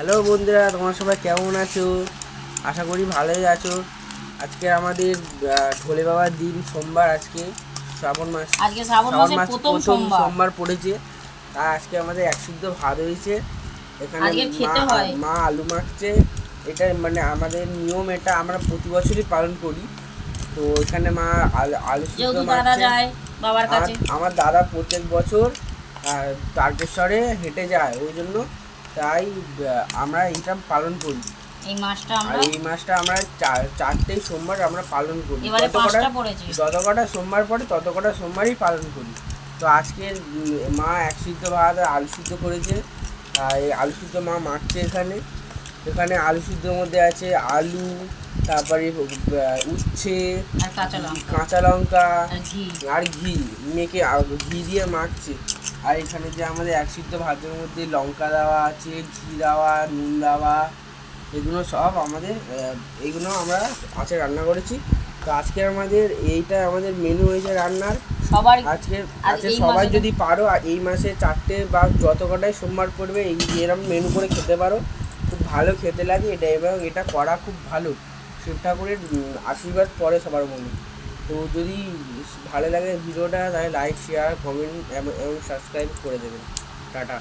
Hello বন্ধুরা তোমরা সবাই কেমন আছো? আশা করি ভালোই আছো। আজকে আমাদের ভোলে বাবার দিন সোমবার আজকে শ্রাবণ মাস। আজকে শ্রাবণ মাস প্রথম সোমবার। পড়েছে। তা আজকে আমাদের এক শুদ্ধ ভাত হয়েছে। এখানে আজকে খেতে মা- হয়। মা আলু মাখছে। এটা মানে আমাদের নিয়ম এটা আমরা প্রতি বছরই পালন করি। তো এখানে মা আলু আলু সিদ্ধ মাখছে। আমার কাছে। আমার দাদা প্রত্যেক বছর তারকেশ্বরে হেঁটে যায়। ওই জন্য তাই আমরা এইটা পালন করি। এই মাসটা আমরা এই মাসটা আমরা চার- চারটেই সোমবার আমরা পালন করি। এবারে পাঁচটা পড়েছে যত কটা সোমবার পরে তত কটা সোমবারই পালন করি। তো আজকে মা এক সিদ্ধ ভাত আলু সিদ্ধ করেছে। আর এই আলু সিদ্ধ মা মাখছে এখানে। এখানে আলু সিদ্ধর মধ্যে আছে আলু তারপরে উচ্ছে কাঁচা লঙ্কা। আর ঘি। মেখে ঘি দিয়ে মাখছে। আর এখানে যে আমাদের এক সিদ্ধ ভাতের মধ্যে লঙ্কা দেওয়া আছে ঘি দেওয়া নুন দেওয়া এগুলো সব আমাদের এগুলো আমরা আজকে রান্না করেছি। তো আজকে আমাদের এইটা আমাদের মেনু হয়েছে রান্নার সবার আজকে আজকে সবাই যদি পারো এই মাসে চারটে বা যত কটাই সোমবার পড়বে এই এরকম মেনু করে খেতে পারো। খুব ভালো খেতে লাগে এটা এবং এটা করা খুব ভালো। শিব ঠাকুরের আশীর্বাদ পরে সবার মনে। তো যদি ভালো লাগে ভিডিওটা তাহলে লাইক শেয়ার কমেন্ট এবং সাবস্ক্রাইব করে দেবেন। টাটা।